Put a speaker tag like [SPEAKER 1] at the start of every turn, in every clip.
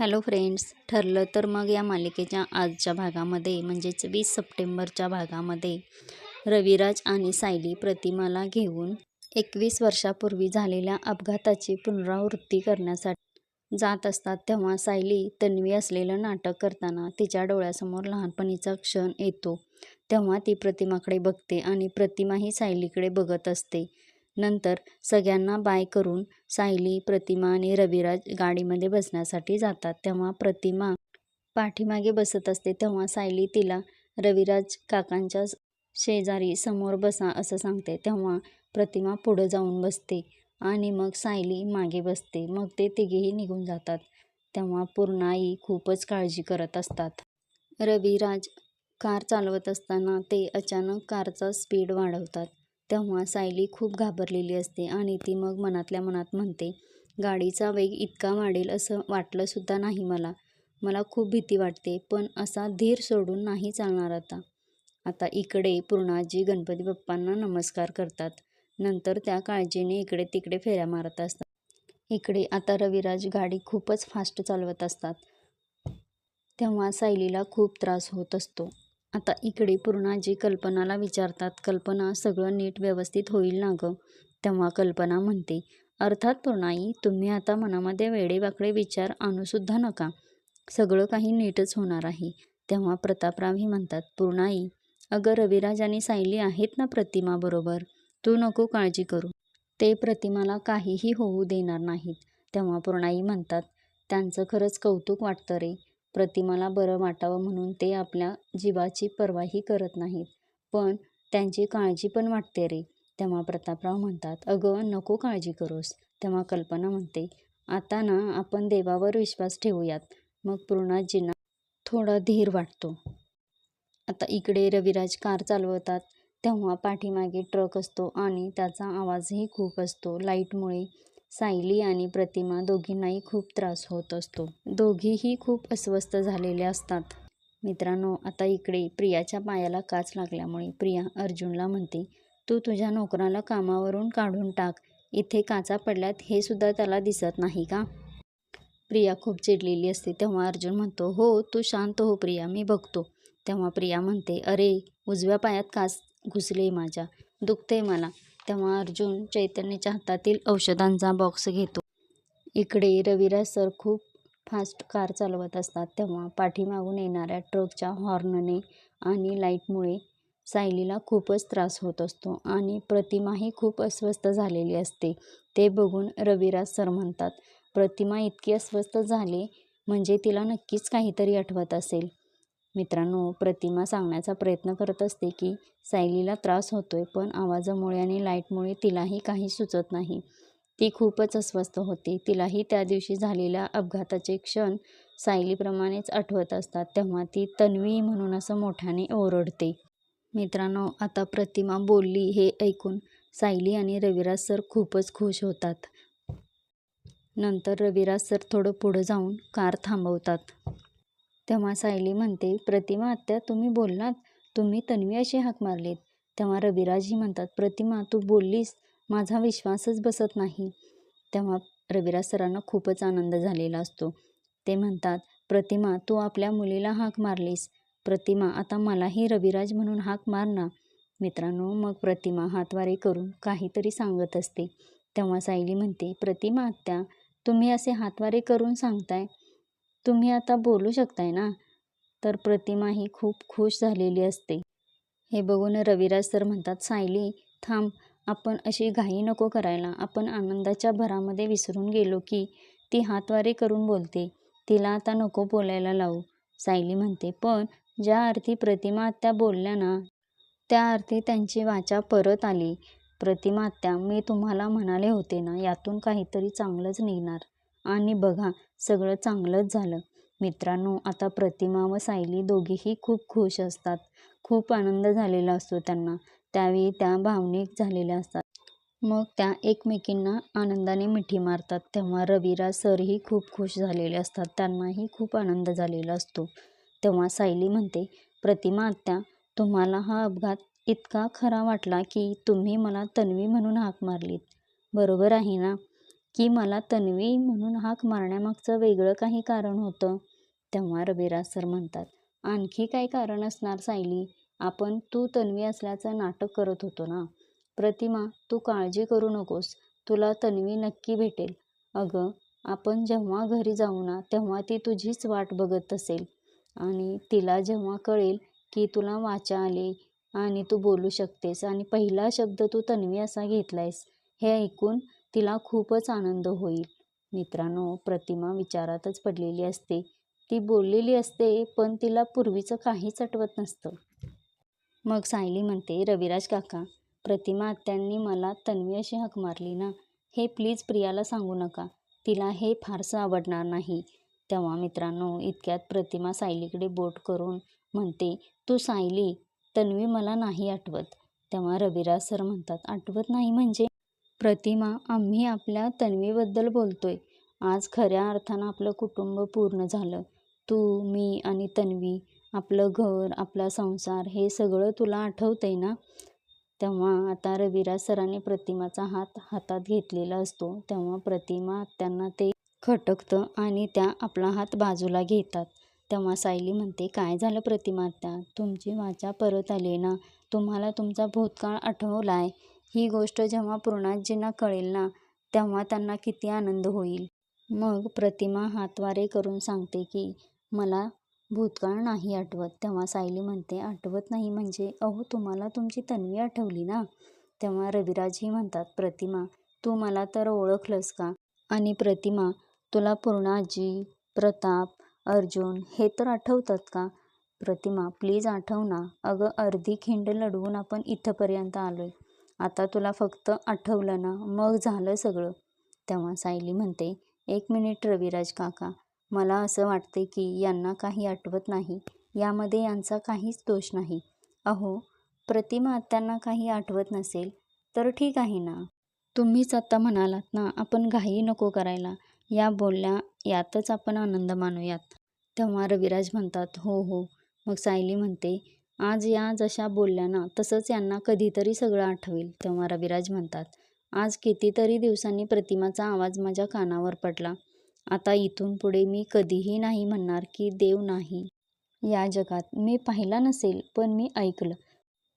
[SPEAKER 1] Hello friends ठरलं तर मग या मालिकेच्या आजच्या भागामध्ये म्हणजेच वीस सप्टेंबरच्या भागामध्ये रविराज आणि सायली प्रतिमाला घेऊन एकवीस वर्षापूर्वी झालेल्या अपघाताची पुनरावृत्ती करण्यासाठी जात असतात. तेव्हा सायली तन्वी असलेलं नाटक करताना तिच्या डोळ्यासमोर लहानपणीचा क्षण येतो. तेव्हा ती प्रतिमाकडे बघते आणि प्रतिमाही सायलीकडे बघत असते. नंतर सगळ्यांना बाय करून सायली प्रतिमा आणि रविराज गाडीमध्ये बसण्यासाठी जातात. तेव्हा प्रतिमा पाठीमागे बसत असते. तेव्हा सायली तिला रविराज काकांच्या शेजारी समोर बसा असं सांगते. तेव्हा प्रतिमा पुढं जाऊन बसते आणि मग सायली मागे बसते. मग ते तिघेही निघून जातात. तेव्हा पूर्णाई खूपच काळजी करत असतात. रविराज कार चालवत असताना ते अचानक कारचा स्पीड वाढवतात. तेव्हा सायली खूप घाबरलेली असते आणि ती मग मनातल्या मनात म्हणते गाडीचा वेग इतका वाढेल असं वाटलंसुद्धा नाही मला. मला खूप भीती वाटते पण असा धीर सोडून नाही चालणार आता. आता इकडे पूर्णाजी गणपती बाप्पांना नमस्कार करतात. नंतर त्या काळजीने इकडे तिकडे फेऱ्या मारत असतात. इकडे आता रविराज गाडी खूपच फास्ट चालवत असतात. तेव्हा सायलीला खूप त्रास होत असतो. आता इकडे पूर्णाजी कल्पनाला विचारतात कल्पना सगळं नीट व्यवस्थित होईल ना गं? तेव्हा कल्पना म्हणते अर्थात पूर्णाई तुम्ही आता मनामध्ये वेडेवाकडे विचार आणूसुद्धा नका. सगळं काही नीटच होणार आहे. तेव्हा प्रतापरावही म्हणतात पूर्णाई अगं रविराज आणि सायली आहेत ना प्रतिमाबरोबर? तू नको काळजी करू. ते प्रतिमाला काहीही होऊ देणार नाहीत. तेव्हा पूर्णाई म्हणतात त्यांचं खरंच कौतुक वाटतं रे. प्रतिमाला बरं वाटावं म्हणून ते आपल्या जीवाची पर्वाही करत नाहीत. पण त्यांची काळजी पण वाटते रे. तेव्हा प्रतापराव म्हणतात अगं नको काळजी करूस. तेव्हा कल्पना म्हणते आता ना आपण देवावर विश्वास ठेवूयात. मग पूर्णाजींना थोडा धीर वाटतो. आता इकडे रविराज कार चालवतात. तेव्हा पाठीमागे ट्रक असतो आणि त्याचा आवाजही खूप असतो. लाईटमुळे सायली आणि प्रतिमा दोघींनाही खूप त्रास होत असतो. दोघीही खूप अस्वस्थ झालेले असतात. मित्रांनो आता इकडे प्रियाच्या पायाला काच लागल्यामुळे प्रिया अर्जुनला म्हणते तू तुझ्या नोकराला कामावरून काढून टाक. इथे काचा पडल्यात हे सुद्धा त्याला दिसत नाही का? प्रिया खूप चिडलेली असते. तेव्हा अर्जुन म्हणतो हो तू शांत हो प्रिया मी बघतो. तेव्हा प्रिया म्हणते अरे उजव्या पायात काच घुसले माझ्या. दुखते मला. तेव्हा अर्जुन चैतन्याच्या हातातील औषधांचा बॉक्स घेतो. इकडे रविराज सर खूप फास्ट कार चालवत असतात. तेव्हा पाठीमागून येणाऱ्या ट्रकच्या हॉर्नने आणि लाईटमुळे सायलीला खूपच त्रास होत असतो आणि प्रतिमाही खूप अस्वस्थ झालेली असते. ते बघून रविराज सर म्हणतात प्रतिमा इतकी अस्वस्थ झाली म्हणजे तिला नक्कीच काहीतरी आठवत असेल. मित्रांनो प्रतिमा सांगण्याचा प्रयत्न करत असते की सायलीला त्रास होतोय पण आवाजामुळे आणि लाईटमुळे तिलाही काही सुचत नाही. ती खूपच अस्वस्थ होते. तिलाही त्या दिवशी झालेल्या अपघाताचे क्षण सायलीप्रमाणेच आठवत असतात तेव्हा ती तन्वी म्हणून असं मोठ्याने ओरडते. मित्रांनो आता प्रतिमा बोलली हे ऐकून सायली आणि रविराज सर खूपच खुश होतात. नंतर रविराज सर थोडं पुढं जाऊन कार थांबवतात. तेव्हा सायली म्हणते प्रतिमा आत्या तुम्ही बोललात. तुम्ही तन्वी अशी हाक मारलीत. तेव्हा रविराजही म्हणतात प्रतिमा तू बोललीस. माझा विश्वासच बसत नाही. तेव्हा रविराज सरांना खूपच आनंद झालेला असतो. ते म्हणतात प्रतिमा तू आपल्या मुलीला हाक मारलीस. प्रतिमा आता मलाही रविराज म्हणून हाक मार ना. मित्रांनो मग प्रतिमा हातवारे करून काहीतरी सांगत असते. तेव्हा सायली म्हणते प्रतिमा आत्या तुम्ही असे हातवारे करून सांगताय. तुम्ही आता बोलू शकताय ना? तर प्रतिमा ही खूप खुश झालेली असते. हे बघून रविराज सर म्हणतात सायली थांब. आपण अशी घाई नको करायला. आपण आनंदाच्या भरामध्ये विसरून गेलो की ती हातवारे करून बोलते. तिला आता नको बोलायला लावू. सायली म्हणते पण ज्या अर्थी प्रतिमा आत्या बोलल्या ना त्या अर्थी त्यांची वाचा परत आली. प्रतिमा आत्या मी तुम्हाला म्हणाले होते ना यातून काहीतरी चांगलंच निघणार. आणि बघा सगळं चांगलंच झालं. मित्रांनो आता प्रतिमा व सायली दोघीही खूप खुश असतात. खूप आनंद झालेला असतो त्यांना. त्यावेळी त्या भावनिक झालेल्या असतात. मग त्या एकमेकींना आनंदाने मिठी मारतात. तेव्हा रविराज सरही खूप खुश झालेले असतात. त्यांनाही खूप आनंद झालेला असतो. तेव्हा सायली म्हणते प्रतिमा आत्या तुम्हाला हा अपघात इतका खरा वाटला की तुम्ही मला तन्वी म्हणून हाक मारलीत. बरोबर आहे ना? की मला तन्वी म्हणून हाक मारण्यामागचं वेगळं काही कारण होतं. तेव्हा रविराज सर म्हणतात आणखी काय कारण असणार सायली? आपण तू तन्वी असल्याचं नाटक करत होतो ना? प्रतिमा तू काळजी करू नकोस. तुला तन्वी नक्की भेटेल. अगं आपण जेव्हा घरी जाऊ ना तेव्हा ती तुझीच वाट बघत असेल. आणि तिला जेव्हा कळेल की तुला वाचा आले आणि तू बोलू शकतेस आणि पहिला शब्द तू तन्वी असा घेतलायस हे ऐकून तिला खूपच आनंद होईल. मित्रांनो प्रतिमा विचारातच पडलेली असते. ती बोललेली असते पण तिला पूर्वीचं काहीच आठवत नसतं. मग सायली म्हणते रविराज काका प्रतिमा आत्यांनी मला तन्वी अशी हक मारली ना? हे प्लीज प्रियाला सांगू नका. तिला हे फारसं आवडणार नाही. तेव्हा मित्रांनो इतक्यात प्रतिमा सायलीकडे बोट करून म्हणते तू सायली तन्वी मला नाही आठवत. तेव्हा रविराज सर म्हणतात आठवत नाही म्हणजे? प्रतिमा आम्ही आपल्या तन्वीबद्दल बोलतोय. आज खऱ्या अर्थानं आपलं कुटुंब पूर्ण झालं. तू मी आणि तन्वी आपलं घर आपला संसार हे सगळं तुला आठवतंय ना? तेव्हा आता रविराज सरांनी प्रतिमाचा हात हातात घेतलेला असतो. तेव्हा प्रतिमा त्यांना ते खटकतं आणि त्या आपला हात बाजूला घेतात. तेव्हा सायली म्हणते काय झालं प्रतिमा त्या तुमची वाचा परत आली ना? तुम्हाला तुमचा भूतकाळ आठवलाय? ही गोष्ट जेव्हा पूर्णाजींना कळेल ना तेव्हा त्यांना किती आनंद होईल. मग प्रतिमा हातवारे करून सांगते की मला भूतकाळ नाही आठवत. तेव्हा सायली म्हणते आठवत नाही म्हणजे? अहो तुम्हाला तुमची तन्वी आठवली ना? तेव्हा रविराजही म्हणतात प्रतिमा तू मला तर ओळखलंस का? आणि प्रतिमा तुला पूर्णाजी प्रताप अर्जुन हे तर आठवतात का? प्रतिमा प्लीज आठव ना. अगं अर्धी खिंड लढवून आपण इथंपर्यंत आलोय. आता तुला फक्त आठवलं ना मग झालं सगळं. तेव्हा सायली म्हणते एक मिनिट रविराज काका मला असं वाटते की यांना काही आठवत नाही. यामध्ये यांचा काहीच दोष नाही. अहो प्रतिमा आत्यांना काही आठवत नसेल तर ठीक आहे ना. तुम्हीच आता म्हणालात ना आपण घाई नको करायला. या बोलल्या यातच आपण आनंद मानूयात. तेव्हा रविराज म्हणतात हो हो. मग सायली म्हणते आज या जशा बोलल्या ना तसंच यांना कधीतरी सगळं आठवेल तेव्हा रविराज म्हणतात. आज कितीतरी दिवसांनी प्रतिमाचा आवाज माझ्या कानावर पडला. आता इथून पुढे मी कधीही नाही म्हणणार की देव नाही. या जगात मी पाहिला नसेल पण मी ऐकलं.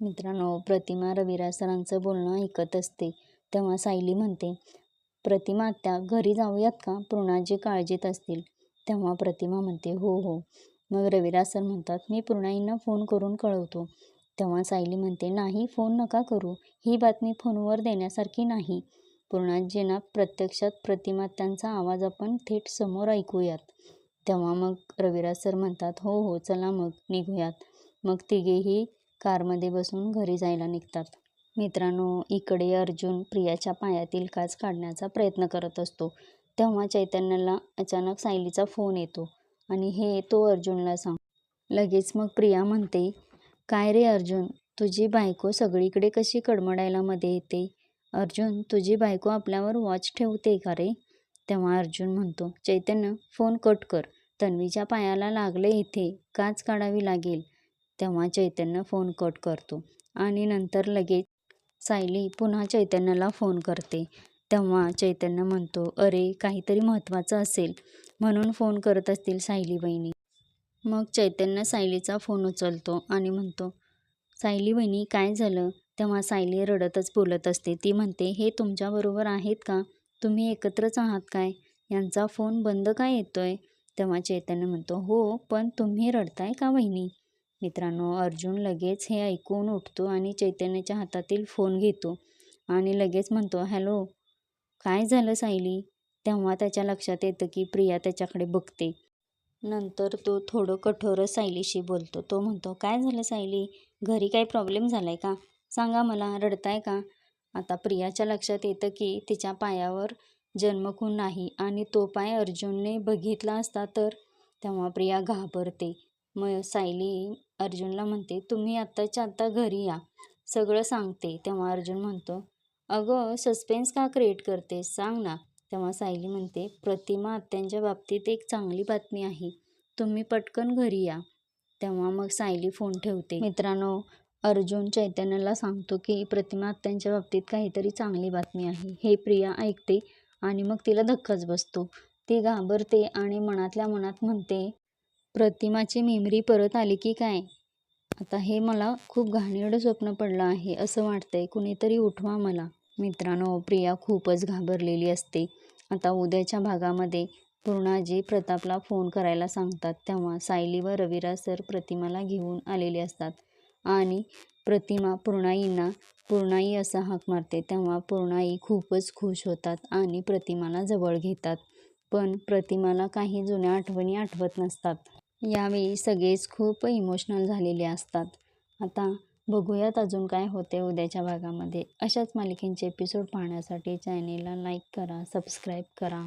[SPEAKER 1] मित्रांनो प्रतिमा रविराज सरांचं बोलणं ऐकत असते तेव्हा सायली म्हणते प्रतिमा त्या घरी जाऊयात का? पूर्णाजी काळजीत असतील. तेव्हा प्रतिमा म्हणते हो हो. मग रविराज सर म्हणतात मी पूर्णाईंना फोन करून कळवतो. तेव्हा सायली म्हणते नाही फोन नका करू. ही बातमी फोनवर देण्यासारखी नाही. पूर्णाजींना प्रत्यक्षात प्रतिमा त्यांचा आवाज आपण थेट समोर ऐकूयात. तेव्हा मग रविराज सर म्हणतात हो हो चला मग निघूयात. मग तिघेही कारमध्ये बसून घरी जायला निघतात. मित्रांनो इकडे अर्जुन प्रियाच्या पायातील काच काढण्याचा प्रयत्न करत असतो. तेव्हा चैतन्याला अचानक सायलीचा फोन येतो. आणि हे तो अर्जुनला सांग. लगेच मग प्रिया म्हणते काय रे अर्जुन तुझी बायको सगळीकडे कशी कडमडायला मध्ये येते? अर्जुन तुझी बायको आपल्यावर वॉच ठेवते का रे? तेव्हा अर्जुन म्हणतो चैतन्य फोन कट कर. तन्वीच्या पायाला लागले इथे काच काढावी लागेल. तेव्हा चैतन्य फोन कट करतो आणि नंतर लगेच सायली पुन्हा चैतन्याला फोन करते. तेव्हा चैतन्य म्हणतो अरे काहीतरी महत्त्वाचं असेल. म्हणून फोन करत असतील सायली बहिणी मग चैतन्य सायलीचा फोन उचलतो आणि म्हणतो सायली बहिणी काय झालं? तेव्हा सायली रडतच बोलत असते. ती म्हणते हे तुमच्याबरोबर आहेत का? तुम्ही एकत्रच आहात काय? यांचा फोन बंद काय येतोय? तेव्हा चैतन्य म्हणतो हो पण तुम्ही रडताय का बहिणी? मित्रांनो अर्जुन लगेच हे ऐकून उठतो आणि चैतन्याच्या हातातील फोन घेतो आणि लगेच म्हणतो हॅलो काय झालं सायली? तेव्हा त्याच्या लक्षात येतं की प्रिया त्याच्याकडे बघते. नंतर तो थोडं कठोर सायलीशी बोलतो. तो म्हणतो काय झालं सायली? घरी काही प्रॉब्लेम झाला आहे का? सांगा मला रडताय का? आता प्रियाच्या लक्षात येतं की तिच्या पायावर जन्मखून नाही आणि तो पाय अर्जुनने बघितला असता तर? तेव्हा प्रिया घाबरते. मग सायली अर्जुनला म्हणते तुम्ही आत्ताच्या आत्ता घरी या. सगळं सांगते. तेव्हा अर्जुन म्हणतो अगं सस्पेन्स का क्रिएट करते सांग ना. तेव्हा सायली म्हणते प्रतिमा आत्यांच्या बाबतीत एक चांगली बातमी आहे. तुम्ही पटकन घरी या. तेव्हा मग सायली फोन ठेवते. मित्रांनो अर्जुन चैतन्याला सांगतो की प्रतिमा आत्यांच्या बाबतीत काहीतरी चांगली बातमी आहे. हे प्रिया ऐकते आणि मग तिला धक्काच बसतो. ती घाबरते आणि मनातल्या मनात म्हणते प्रतिमाची मेमरी परत आली की काय? आता हे मला खूप घाणेरडं स्वप्न पडलं आहे असं वाटतंय. कुणीतरी उठवा मला. मित्रांनो प्रिया खूपच घाबरलेली असते. आता उद्याच्या भागामध्ये पूर्णाजी प्रतापला फोन करायला सांगतात तेव्हा सायली व रविराज सर प्रतिमाला घेऊन आलेले असतात. आणि प्रतिमा पूर्णाईंना पूर्णाई असा हाक मारते तेव्हा पूर्णाई खूपच खुश होतात आणि प्रतिमाला जवळ घेतात. पण प्रतिमाला काही जुन्या आठवणी आठवत नसतात. यावेळी सगळेच खूप इमोशनल झालेले असतात. आता बघूयात अजून काय होते उद्याच्या भागामध्ये. अशाच मालिकेंचे एपिसोड पाहण्यासाठी चॅनेलला लाईक करा सबस्क्राईब करा.